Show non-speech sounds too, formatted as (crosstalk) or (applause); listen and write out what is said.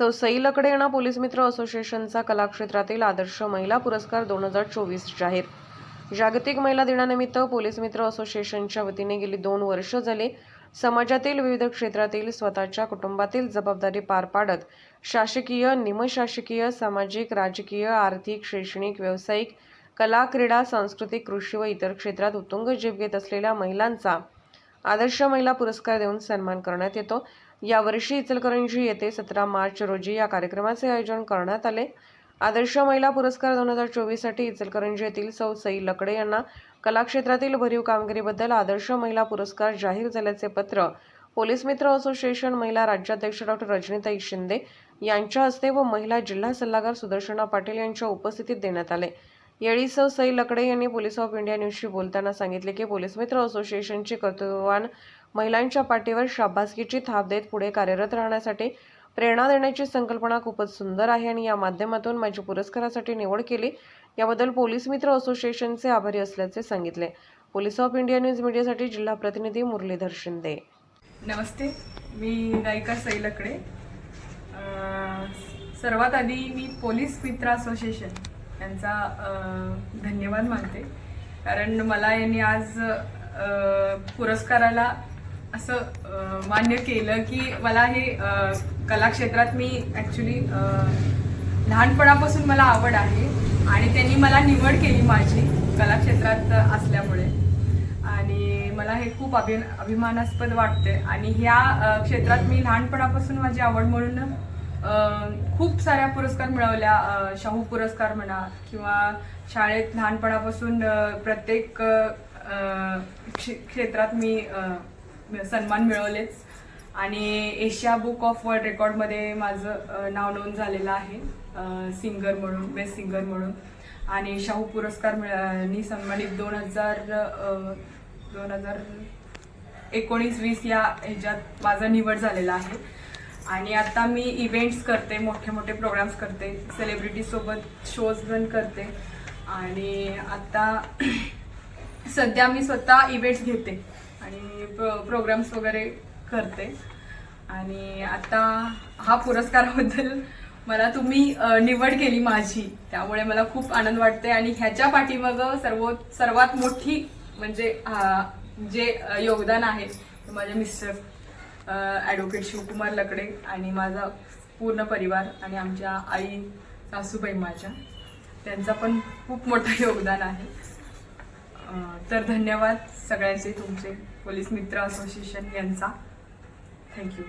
सौ सई लकडे पोलीस मित्र असोसिएशनचा कलाक्षेत्रातील आदर्श महिला पुरस्कार दोन हजार चोवीस जाहीर. जागतिक महिला दिनानिमित्त पोलीस मित्र असोसिएशनच्या वतीने गेली दोन वर्ष झाले. समाजातील विविध क्षेत्रातील स्वतःच्या कुटुंबातील जबाबदारी पार पाडत शासकीय निमशासकीय सामाजिक राजकीय आर्थिक शैक्षणिक व्यावसायिक कला क्रीडा सांस्कृतिक कृषी व इतर क्षेत्रात उत्तुंग जीव घेत असलेल्या महिलांचा आदर्श महिला पुरस्कार देऊन सन्मान करण्यात येतो. यावर्षी इचलकरंजी येथे सतरा मार्च रोजी या कार्यक्रमाचे आयोजन करण्यात आले. आदर्श महिला पुरस्कार दोन हजार चोवीससाठी इचलकरंजी येथील सौ सई लकडे यांना कलाक्षेत्रातील भरीव कामगिरीबद्दल आदर्श महिला पुरस्कार जाहीर झाल्याचे पत्र पोलीस मित्र असोसिएशन महिला राज्याध्यक्ष डॉक्टर रजनीताई शिंदे यांच्या हस्ते व महिला जिल्हा सल्लागार सुदर्शना पाटील यांच्या उपस्थितीत देण्यात आले. यावेळी सई लकडे यांनी पोलीस ऑफ इंडिया न्यूजशी बोलताना सांगितले की पोलीस मित्र असोसिएशनची कर्तव्यवान महिलांच्या पाठीवर शाबासकीची थाप देत पुढे कार्यरत राहण्यासाठी प्रेरणा देण्याची संकल्पना खूपच सुंदर आहे आणि या माध्यमातून माझी पुरस्कारासाठी निवड केली. याबद्दल पोलीस मित्र असोसिएशनचे आभारी असल्याचे सांगितले. पोलीस ऑफ इंडिया न्यूज मीडियासाठी जिल्हा प्रतिनिधी मुरलीधर शिंदे. नमस्ते मी गायिका सई लकडे. सर्वात आधी मी पोलीस मित्र असोसिएशन यांचा धन्यवाद मानते. कारण मला यांनी आज पुरस्काराला असं मान्य केलं की मला हे कलाक्षेत्रात मी ॲक्च्युली लहानपणापासून मला आवड आहे आणि त्यांनी मला निवड केली माझी कलाक्षेत्रात असल्यामुळे. आणि मला हे खूप अभि अभिमानास्पद वाटते आणि ह्या क्षेत्रात मी लहानपणापासून माझी आवड म्हणून खूप साऱ्या पुरस्कार मिळवल्या. शाहू पुरस्कार म्हणा किंवा शाळेत लहानपणापासून प्रत्येक क्षेत्रात मी सन्मान मिळवलेच आणि एशिया बुक ऑफ वर्ल्ड रेकॉर्डमध्ये माझं नाव नोंद झालेलं आहे. सिंगर म्हणून बेस्ट सिंगर म्हणून. आणि शाहू पुरस्कार मिळानी सन्मानित दोन हजार दोन हजार एकोणीस वीस या ह्याच्यात माझं निवड झालेला आहे. आणि आता मी इव्हेंट्स करते मोठे मोठे प्रोग्राम्स करते सेलिब्रिटी सोबत शोज पण करते. आणि आता (clears throat) सध्या मी स्वतः इव्हेंट्स घेते आणि प्रो प्रोग्राम्स वगैरे करते. आणि आता हा पुरस्काराबद्दल मला तुम्ही निवड केली माझी. त्यामुळे मला खूप आनंद वाटते आणि ह्याच्या पाठीमागं सर्व सर्वात मोठी म्हणजे जे योगदान आहे माझे मिस्टर ॲडव्होकेट शिवकुमार लकडे आणि माझा पूर्ण परिवार आणि आमच्या आई सासूबाई माझ्या. त्यांचा पण खूप मोठं योगदान आहे. तर धन्यवाद सगळ्यांचे तुमचे पोलीस मित्र असोसिएशन यांचा. थँक्यू